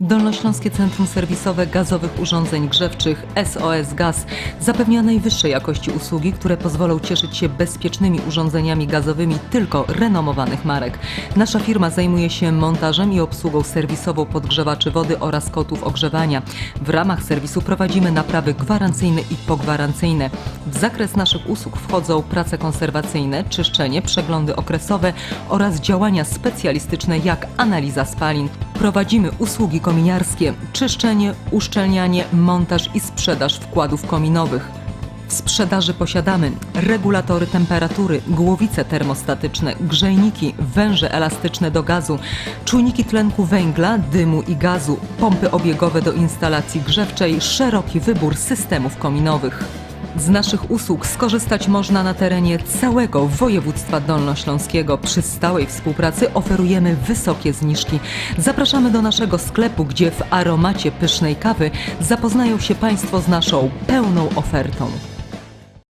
Dolnośląskie Centrum Serwisowe Gazowych Urządzeń Grzewczych SOS Gaz zapewnia najwyższej jakości usługi, które pozwolą cieszyć się bezpiecznymi urządzeniami gazowymi tylko renomowanych marek. Nasza firma zajmuje się montażem i obsługą serwisową podgrzewaczy wody oraz kotłów ogrzewania. W ramach serwisu prowadzimy naprawy gwarancyjne i pogwarancyjne. W zakres naszych usług wchodzą prace konserwacyjne, czyszczenie, przeglądy okresowe oraz działania specjalistyczne jak analiza spalin. Prowadzimy usługi kominiarskie, czyszczenie, uszczelnianie, montaż i sprzedaż wkładów kominowych. W sprzedaży posiadamy regulatory temperatury, głowice termostatyczne, grzejniki, węże elastyczne do gazu, czujniki tlenku węgla, dymu i gazu, pompy obiegowe do instalacji grzewczej, szeroki wybór systemów kominowych. Z naszych usług skorzystać można na terenie całego województwa dolnośląskiego. Przy stałej współpracy oferujemy wysokie zniżki. Zapraszamy do naszego sklepu, gdzie w aromacie pysznej kawy zapoznają się Państwo z naszą pełną ofertą.